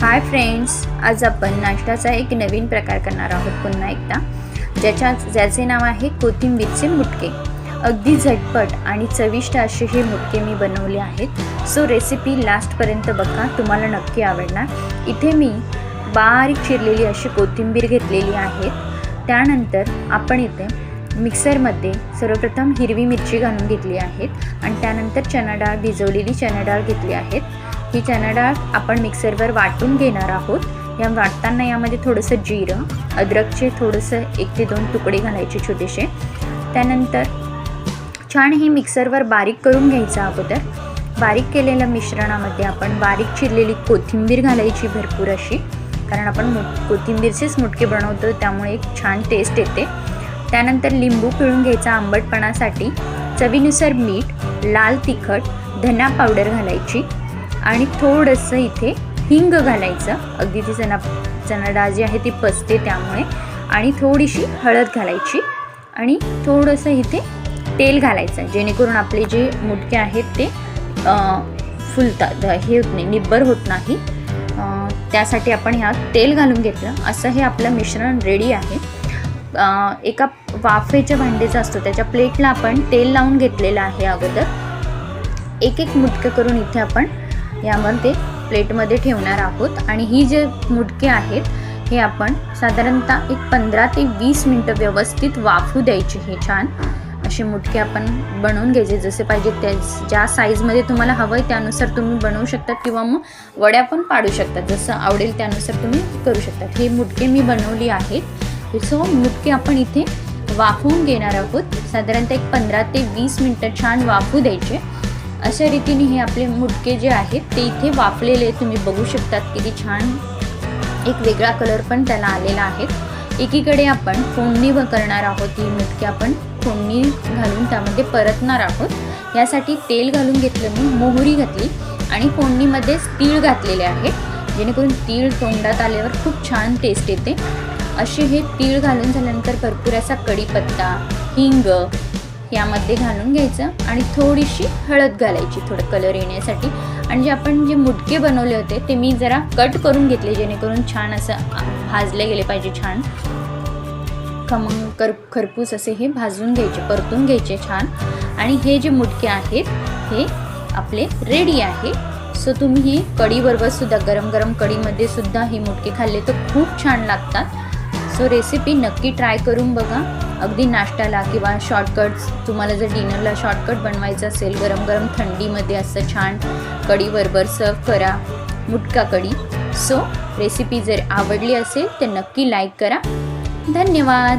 Hi friends आज आपण नाश्त्याचा एक नवीन प्रकार करणार आहोत पुन्हा एकदा. ज्याच्या ज्याचे नाव आहे कोथिंबीरचे मुटके. अगदी झटपट आणि चविष्ट असे हे मुटके मी बनवले आहेत. सो रेसिपी लास्टपर्यंत बघा तुम्हाला नक्की आवडणार. इथे मी बारीक चिरलेली अशी कोथिंबीर घेतलेली आहे. त्यानंतर आपण इथे मिक्सरमध्ये सर्वप्रथम हिरवी मिरची घालून घेतली आहेत. आणि त्यानंतर चना डाळ भिजवलेली चना डाळ घेतली आहेत. ही चणा डाळ आपण मिक्सरवर वाटून घेणार आहोत या वाटताना यामध्ये थोडंसं जिरं अद्रकचे थोडंसं एक ते दोन तुकडे घालायचे छोटेसे. त्यानंतर छान हे मिक्सरवर बारीक करून घ्यायचं अगोदर. बारीक केलेल्या मिश्रणामध्ये आपण बारीक चिरलेली कोथिंबीर घालायची भरपूर अशी कारण आपण मुट कोथिंबीरचेच मुटके बनवतो त्यामुळे एक छान टेस्ट येते. त्यानंतर लिंबू पिळून घ्यायचा आंबटपणासाठी चवीनुसार मीठ लाल तिखट धना पावडर घालायची. आणि थोडंसं इथे हिंग घालायचं. अगदी ती चणा चणा डाळ जी आहे ती पचते त्यामुळे. आणि थोडीशी हळद घालायची. आणि थोडंसं इथे तेल घालायचं. जेणेकरून आपले जे मुटके आहेत ते फुलतात. हे होत नाही निब्बर होत नाही. त्यासाठी आपण ह्यात तेल घालून घेतलं. असं हे आपलं मिश्रण रेडी आहे. एका वाफेच्या भांडेचा असतो. त्याच्या प्लेटला आपण तेल लावून घेतलेलं आहे अगोदर. एक एक मुटकं करून इथे आपण यामध्ये प्लेटमध्ये ठेवणार आहोत. आणि ही जे मुटके आहेत हे आपण साधारणतः एक पंधरा ते वीस मिनटं व्यवस्थित वाफू द्यायचे हे छान. असे मुटके आपण बनवून घ्यायचे जसे पाहिजे त्या ज्या साईजमध्ये तुम्हाला हवं आहे त्यानुसार तुम्ही बनवू शकतात किंवा मग वड्या पण पाडू शकतात जसं आवडेल त्यानुसार तुम्ही करू शकतात हे मुटके मी बनवली आहेत. सो मुटके आपण इथे वाफवून घेणार आहोत. साधारणतः एक पंधरा ते वीस मिनटं छान वाफू द्यायचे. अशा रीतीने हे आपले मुटके जे आहेत ते इथे वाफलेले तुम्ही बघू शकतात. किती छान एक वेगळा कलर पण त्याला आलेला आहे. एकीकडे आपण फोडणी व करणार आहोत. ही मुटके आपण फोडणी घालून त्यामध्ये परतणार आहोत. यासाठी तेल घालून घेतलं मी मोहरी घातली आणि फोडणीमध्येच तीळ घातलेले आहे. जेणेकरून तीळ तोंडात आल्यावर खूप छान टेस्ट येते. असे हे तीळ घालून झाल्यानंतर भरपूर असा कढीपत्ता हिंग यामध्ये घालून घ्यायचं आणि थोडीशी हळद घालायची थोडं कलर येण्यासाठी. आणि जे आपण जे मुटके बनवले होते ते मी जरा कट करून घेतले जेणेकरून छान असं भाजले गेले पाहिजे छान. खमंग कर खरपूस असे हे भाजून घ्यायचे परतून घ्यायचे छान. आणि हे जे मुटके आहेत हे आपले रेडी आहे. सो तुम्ही हे कढीबरोबर सुद्धा गरम गरम कढीमध्ये सुद्धा हे मुटके खाल्ले तर खूप छान लागतात. सो रेसिपी नक्की ट्राय करून बघा. अगदी नाश्त्याला किंवा शॉर्टकट्स तुम्हाला जर डिनरला शॉर्टकट बनवायचं असेल गरम गरम थंडीमध्ये असं छान कढीबरोबर सर्व करा मुटका कढी. सो रेसिपी जर आवडली असेल तर नक्की लाईक करा. धन्यवाद!